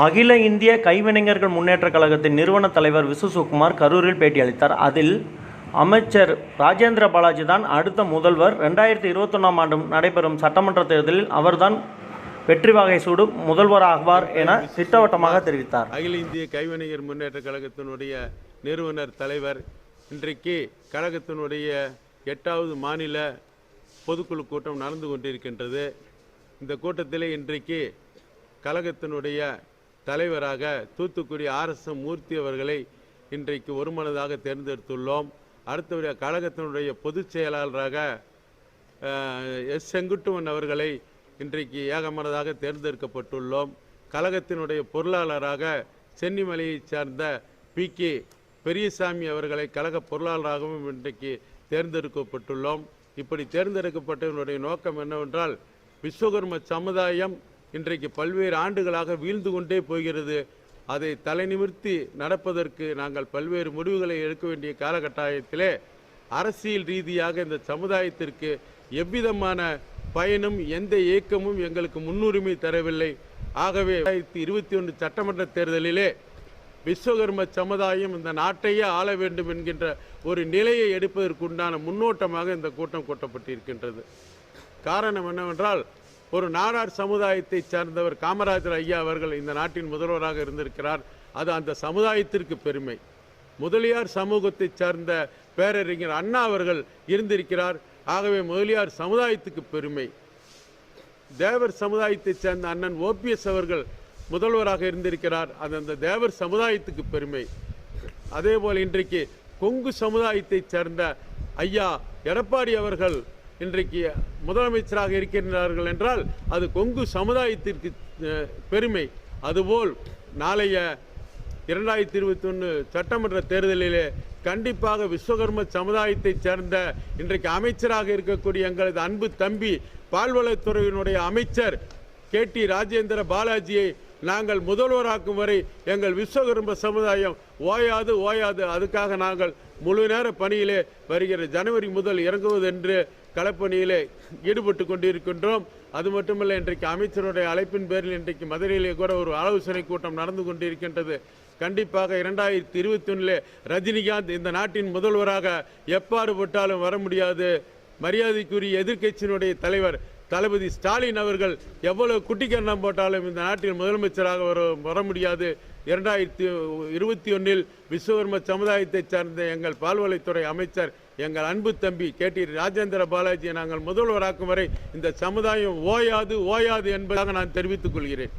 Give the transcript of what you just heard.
அகில இந்திய கைவினைஞர்கள் முன்னேற்றக் கழகத்தின் நிறுவனத் தலைவர் விசு சுகுமார் கரூரில் பேட்டியளித்தார். அதில் அமைச்சர் ராஜேந்திர பாலாஜி தான் அடுத்த முதல்வர். ரெண்டாயிரத்தி இருபத்தொன்னாம் ஆண்டு நடைபெறும் சட்டமன்ற தேர்தலில் அவர்தான் வெற்றி வகை சூடும் முதல்வராகுவார் என திட்டவட்டமாக தெரிவித்தார். அகில இந்திய கைவினைஞர் முன்னேற்ற கழகத்தினுடைய நிறுவனர் தலைவர் இன்றைக்கு கழகத்தினுடைய எட்டாவது மாநில பொதுக்குழு கூட்டம் நடந்து கொண்டிருக்கின்றது. இந்த கூட்டத்திலே இன்றைக்கு கழகத்தினுடைய தலைவராக தூத்துக்குடி ஆர்எஸ்எம் மூர்த்தி அவர்களை இன்றைக்கு ஒருமனதாக தேர்ந்தெடுத்துள்ளோம். அடுத்தபடியாக கழகத்தினுடைய பொதுச் செயலாளராக எஸ். செங்குட்டுவன் அவர்களை இன்றைக்கு ஏகமனதாக தேர்ந்தெடுக்கப்பட்டுள்ளோம். கழகத்தினுடைய பொருளாளராக சென்னிமலையைச் சார்ந்த பி. கே. பெரியசாமி அவர்களை கழக பொருளாளராகவும் இன்றைக்கு தேர்ந்தெடுக்கப்பட்டுள்ளோம். இப்படி தேர்ந்தெடுக்கப்பட்டவனுடைய நோக்கம் என்னவென்றால் விஸ்வகர்ம சமுதாயம் இன்றைக்கு பல்வேறு ஆண்டுகளாக வீழ்ந்து கொண்டே போகிறது. அதை தலைநிமிர்த்தி நடப்பதற்கு நாங்கள் பல்வேறு முடிவுகளை எடுக்க வேண்டிய காலகட்டாயத்திலே அரசியல் ரீதியாக இந்த சமுதாயத்திற்கு எவ்விதமான பயனும் எந்த இயக்கமும் எங்களுக்கு முன்னுரிமை தரவில்லை. ஆகவே ரெண்டாயிரத்தி இருபத்தி ஒன்று சட்டமன்ற தேர்தலிலே விஸ்வகர்ம சமுதாயம் இந்த நாட்டையே ஆள வேண்டும் என்கின்ற ஒரு நிலையை எடுப்பதற்குண்டான முன்னோட்டமாக இந்த கூட்டம் கூட்டப்பட்டிருக்கின்றது. காரணம் என்னவென்றால் ஒரு நாடார் சமுதாயத்தைச் சார்ந்தவர் காமராஜர் ஐயா அவர்கள் இந்த நாட்டின் முதல்வராக இருந்திருக்கிறார். அது அந்த சமுதாயத்திற்கு பெருமை. முதலியார் சமூகத்தைச் சார்ந்த பேரறிஞர் அண்ணா அவர்கள் இருந்திருக்கிறார். ஆகவே முதலியார் சமுதாயத்துக்கு பெருமை. தேவர் சமுதாயத்தைச் சேர்ந்த அண்ணன் ஓபிஎஸ் அவர்கள் முதல்வராக இருந்திருக்கிறார். அது அந்த தேவர் சமுதாயத்துக்கு பெருமை. அதேபோல் இன்றைக்கு கொங்கு சமுதாயத்தைச் சேர்ந்த ஐயா எடப்பாடி அவர்கள் இன்றைக்கு முதலமைச்சராக இருக்கின்றார்கள் என்றால் அது கொங்கு சமுதாயத்திற்கு பெருமை. அதுபோல் நாளைய இரண்டாயிரத்தி இருபத்தி ஒன்று சட்டமன்ற தேர்தலிலே கண்டிப்பாக விஸ்வகர்ம சமுதாயத்தைச் சேர்ந்த இன்றைக்கு அமைச்சராக இருக்கக்கூடிய எங்களது அன்பு தம்பி பால்வளத்துறையினுடைய அமைச்சர் கே டி ராஜேந்திர பாலாஜியை நாங்கள் முதல்வராக்கும் வரை எங்கள் விஸ்வகரும்ப சமுதாயம் ஓயாது ஓயாது. அதுக்காக நாங்கள் முழு நேர பணியிலே வருகிற ஜனவரி முதல் இறங்குவது என்று களப்பணியிலே ஈடுபட்டு கொண்டிருக்கின்றோம். அது மட்டுமல்ல இன்றைக்கு அமைச்சருடைய அழைப்பின் பேரில் இன்றைக்கு மதுரையிலே கூட ஒரு ஆலோசனை கூட்டம் நடந்து கொண்டிருக்கின்றது. கண்டிப்பாக இரண்டாயிரத்தி இருபத்தி ஒன்றிலே ரஜினிகாந்த் இந்த நாட்டின் முதல்வராக எப்பாடுபட்டாலும் வர முடியாது. மரியாதைக்குரிய எதிர்க்கட்சியினுடைய தலைவர் தளபதி ஸ்டாலின் அவர்கள் எவ்வளவு குட்டிக்கரணம் போட்டாலும் இந்த நாட்டின் முதலமைச்சராக வர வர முடியாது. இரண்டாயிரத்தி இருபத்தி ஒன்றில் விஸ்வகர்ம சமுதாயத்தைச் சார்ந்த எங்கள் பால்வளைத்துறை அமைச்சர் எங்கள் அன்பு தம்பி கே டி ராஜேந்திர பாலாஜியை நாங்கள் முதல்வராக்கும் வரை இந்த சமுதாயம் ஓயாது ஓயாது என்பதாக நான் தெரிவித்துக் கொள்கிறேன்.